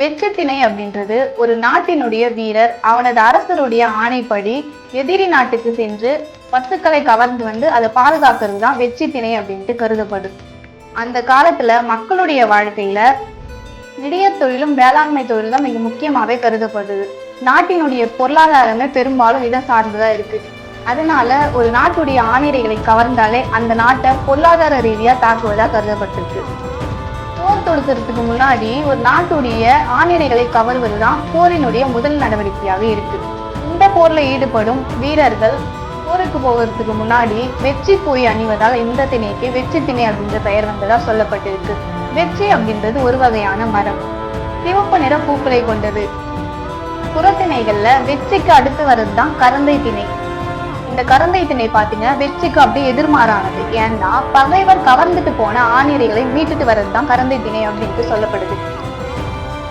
வெற்றித்திணை அப்படின்றது ஒரு நாட்டினுடைய வீரர் அவனது அரசருடைய ஆணைப்படி எதிரி நாட்டுக்கு சென்று பசுக்களை கவர்ந்து வந்து அதை பாதுகாக்கிறது தான் வெற்றி திணை அப்படின்ட்டு கருதப்படுது அந்த காலத்துல மக்களுடைய வாழ்க்கையில நிடிய தொழிலும் வேளாண்மை தொழிலும் தான் மிக முக்கியமாவே கருதப்படுது. நாட்டினுடைய பொருளாதாரமே பெரும்பாலும் இதை சார்ந்துதான் இருக்கு. அதனால ஒரு நாட்டுடைய ஆணிரைகளை கவர்ந்தாலே அந்த நாட்டை பொருளாதார ரீதியா தாக்குவதா கருதப்பட்டிருக்கு. போர் தொடுக்கிறதுக்கு முன்னாடி ஒரு நாட்டுடைய ஆணிரைகளை கவர்வதுதான் போரினுடைய முதல் நடவடிக்கையாக இருக்கு. இந்த போர்ல ஈடுபடும் வீரர்கள் போருக்கு போகிறதுக்கு முன்னாடி வெற்றி போய் அணிவதால் இந்த திணைக்கு வெற்றி திணை அப்படின்ற பெயர் வந்ததா சொல்லப்பட்டிருக்கு. வெற்றி அப்படின்றது ஒரு வகையான மரம். சிவப்பு நிற பூக்களை கொண்டது. புறத்திணைகள்ல வெற்றிக்கு அடுத்து வர்றது தான் கரந்தை திணை. இந்த கரந்தை திணை பாத்தீங்கன்னா வெற்றிக்கு அப்படியே எதிர்மாறானது. ஏன்னா பகைவர் கவர்ந்துட்டு போன ஆணிரைகளை மீட்டுட்டு வர்றது தான் கரந்தை திணை அப்படின்ட்டு சொல்லப்படுது.